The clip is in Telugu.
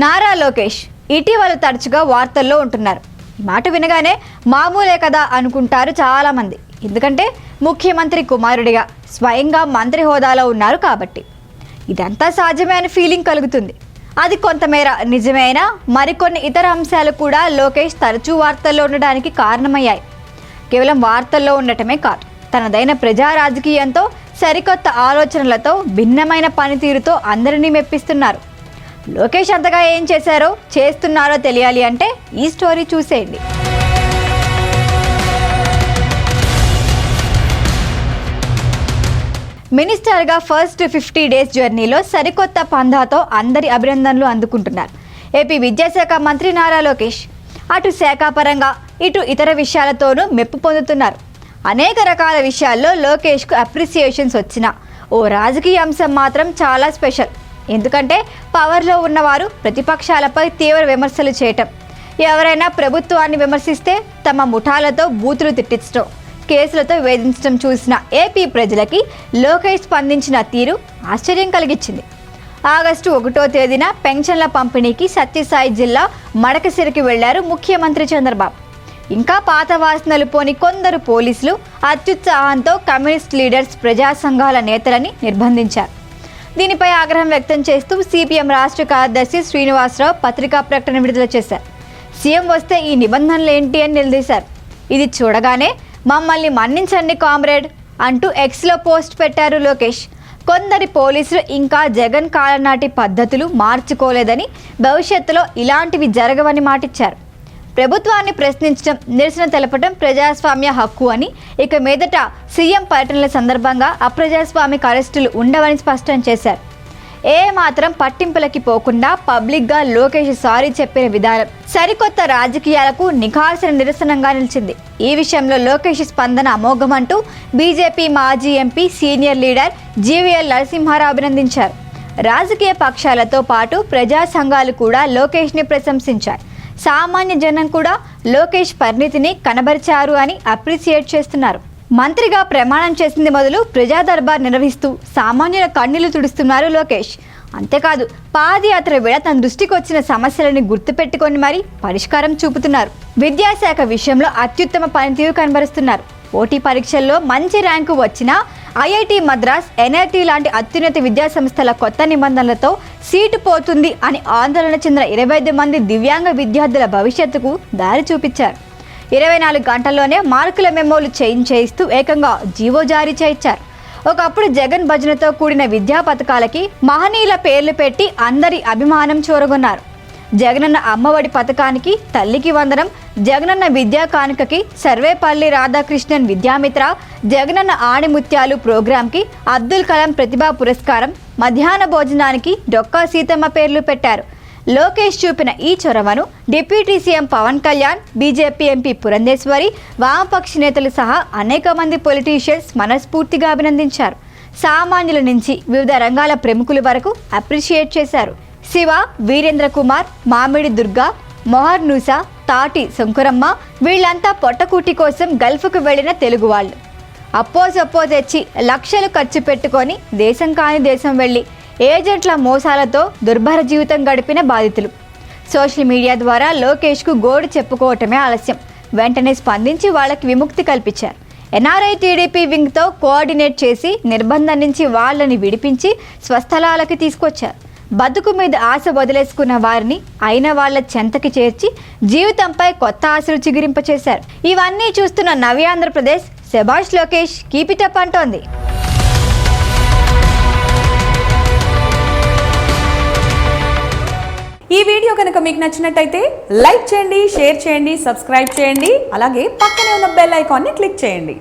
నారా లోకేష్ ఇటీవల తరచుగా వార్తల్లో ఉంటున్నారు. ఈ మాట వినగానే మామూలే కదా అనుకుంటారు చాలామంది. ఎందుకంటే ముఖ్యమంత్రి కుమారుడిగా స్వయంగా మంత్రి హోదాలో ఉన్నారు కాబట్టి. ఇదంతా సాధ్యమే అనే ఫీలింగ్ కలుగుతుంది. అది కొంతమేర నిజమైనా మరికొన్ని ఇతర అంశాలు కూడా లోకేష్ తరచూ వార్తల్లో ఉండడానికి కారణమయ్యాయి. కేవలం వార్తల్లో ఉండటమే కాదు తనదైన ప్రజా రాజకీయంతో సరికొత్త ఆలోచనలతో భిన్నమైన పనితీరుతో అందరినీ మెప్పిస్తున్నారు. లోకేష్ అంతగా ఏం చేశారో చేస్తున్నారో తెలియాలి అంటే ఈ స్టోరీ చూసేయండి. మినిస్టర్గా ఫస్ట్ ఫిఫ్టీ డేస్ జర్నీలో సరికొత్త పందాతో అందరి అభినందనలు అందుకుంటున్నారు. ఏపీ విద్యాశాఖ మంత్రి నారా లోకేష్. అటు శాఖాపరంగా ఇటు ఇతర విషయాలతోనూ మెప్పు పొందుతున్నారు. అనేక రకాల విషయాల్లో లోకేష్కు అప్రిసియేషన్స్ వచ్చిన ఓ రాజకీయ అంశం మాత్రం చాలా స్పెషల్. ఎందుకంటే పవర్లో ఉన్నవారు ప్రతిపక్షాలపై తీవ్ర విమర్శలు చేయటం. ఎవరైనా ప్రభుత్వాన్ని విమర్శిస్తే తమ ముఠాలతో బూతులు తిట్టించడం కేసులతో వేధించడం చూసిన ఏపీ ప్రజలకి లోకేష్ స్పందించిన తీరు ఆశ్చర్యం కలిగించింది. ఆగస్టు ఒకటో తేదీన పెన్షన్ల పంపిణీకి సత్యసాయి జిల్లా మడకసిరికి వెళ్ళారు ముఖ్యమంత్రి చంద్రబాబు. ఇంకా పాత వాసనలు పోని కొందరు పోలీసులు అత్యుత్సాహంతో కమ్యూనిస్ట్ లీడర్స్ ప్రజా సంఘాల నేతలని నిర్బంధించారు. దీనిపై ఆగ్రహం వ్యక్తం చేస్తూ సిపిఎం రాష్ట్ర కార్యదర్శి శ్రీనివాసరావు పత్రికా ప్రకటన విడుదల చేశారు. సీఎం వస్తే ఈ నిబంధనలు ఏంటి అని నిలదీశారు. ఇది చూడగానే మమ్మల్ని మన్నించండి కామ్రేడ్ అంటూ ఎక్స్లో పోస్ట్ పెట్టారు లోకేష్. కొందరి పోలీసులు ఇంకా జగన్ కాలనాటి పద్ధతులు మార్చుకోలేదని భవిష్యత్తులో ఇలాంటివి జరగవని మాటిచ్చారు. ప్రభుత్వాన్ని ప్రశ్నించడం నిరసన తెలపడం ప్రజాస్వామ్య హక్కు అని. ఇక మీదట సీఎం పర్యటనల సందర్భంగా అప్రజాస్వామిక అరెస్టులు ఉండవని స్పష్టం చేశారు. ఏ మాత్రం పట్టింపులకి పోకుండా పబ్లిక్గా లోకేష్ సారీ చెప్పిన విధానం సరికొత్త రాజకీయాలకు నిఖార్సిన నిరసనంగా నిలిచింది. ఈ విషయంలో లోకేష్ స్పందన అమోఘమంటూ బీజేపీ మాజీ MP senior leader GVL Narasimha Rao అభినందించారు. రాజకీయ పక్షాలతో పాటు ప్రజా సంఘాలు కూడా లోకేష్ని ప్రశంసించారు సామాన్య జనం కూడా లోకేష్ పరిణితిని కనబరిచారు అని అప్రిసియేట్ చేస్తున్నారు. మంత్రిగా ప్రమాణం చేసింది మొదలు ప్రజా దర్బార్ నిర్వహిస్తూ సామాన్యుల కన్నీళ్ళు తుడుస్తున్నారు లోకేష్. అంతేకాదు పాదయాత్ర వేళ తన దృష్టికి వచ్చిన సమస్యలను గుర్తుపెట్టుకొని మరీ పరిష్కారం చూపుతున్నారు. విద్యాశాఖ విషయంలో అత్యుత్తమ పనితీరు కనబరుస్తున్నారు. పోటీ పరీక్షల్లో మంచి ర్యాంకు వచ్చిన ఐఐటి మద్రాస్ ఎన్ఐటి లాంటి అత్యున్నత విద్యాసంస్థల కొత్త నిబంధనలతో సీటు పోతుంది అని ఆందోళన చెందిన ఇరవై ఐదు మంది దివ్యాంగ విద్యార్థుల భవిష్యత్తుకు దారి చూపించారు. ఇరవై నాలుగు గంటల్లోనే మార్కుల మెమోలు చేంజ్ చేయిస్తూ ఏకంగా జీవో జారీ చేయించారు. ఒకప్పుడు జగన్ భజనతో కూడిన విద్యా పథకాలకి మహనీయుల పేర్లు పెట్టి అందరి అభిమానం చూరగొన్నారు. జగనన్న అమ్మఒడి పథకానికి తల్లికి వందనం జగనన్న విద్యా కానుకకి సర్వేపల్లి రాధాకృష్ణన్ విద్యామిత్ర జగనన్న ఆణిముత్యాలు ప్రోగ్రాంకి అబ్దుల్ కలాం ప్రతిభా పురస్కారం మధ్యాహ్న భోజనానికి డొక్కా సీతమ్మ పేర్లు పెట్టారు. లోకేష్ చూపిన ఈ చొరవను deputy CM Pawan Kalyan BJP MP Purandeswari వామపక్ష నేతలు సహా అనేక మంది పొలిటీషియన్స్ మనస్ఫూర్తిగా అభినందించారు. సామాన్యుల నుంచి వివిధ రంగాల ప్రముఖుల వరకు అప్రిషియేట్ చేశారు. శివ వీరేంద్ర కుమార్ మామిడి దుర్గా మొహర్నూసా తాటి శంకురమ్మ వీళ్ళంతా పొట్టకూటి కోసం గల్ఫ్కు వెళ్ళిన తెలుగు వాళ్ళు. అప్పోసప్పో తెచ్చి లక్షలు ఖర్చు పెట్టుకొని దేశం కాని దేశం వెళ్ళి ఏజెంట్ల మోసాలతో దుర్భర జీవితం గడిపిన బాధితులు. సోషల్ మీడియా ద్వారా లోకేష్కు గోడు చెప్పుకోవటమే ఆలస్యం. వెంటనే స్పందించి వాళ్ళకి విముక్తి కల్పించారు. ఎన్ఆర్ఐ టీడీపీ వింగ్తో కోఆర్డినేట్ చేసి నిర్బంధం నుంచి వాళ్ళని విడిపించి స్వస్థలాలకి తీసుకొచ్చారు. బతుకు మీద ఆశ వదిలేసుకున్న వారిని అయిన వాళ్ళ చెంతకి చేర్చి జీవితంపై కొత్త ఆశలు చిగురింపచేశారు. ఇవన్నీ చూస్తున్న నవ్యాంధ్రప్రదేశ్ సెబాష్ లోకేష్ కీపిటప్ అంటోంది. ఈ వీడియో కనుక మీకు నచ్చినట్టయితే లైక్ చేయండి షేర్ చేయండి సబ్స్క్రైబ్ చేయండి అలాగే పక్కనే ఉన్న బెల్ ఐకాన్ని క్లిక్ చేయండి.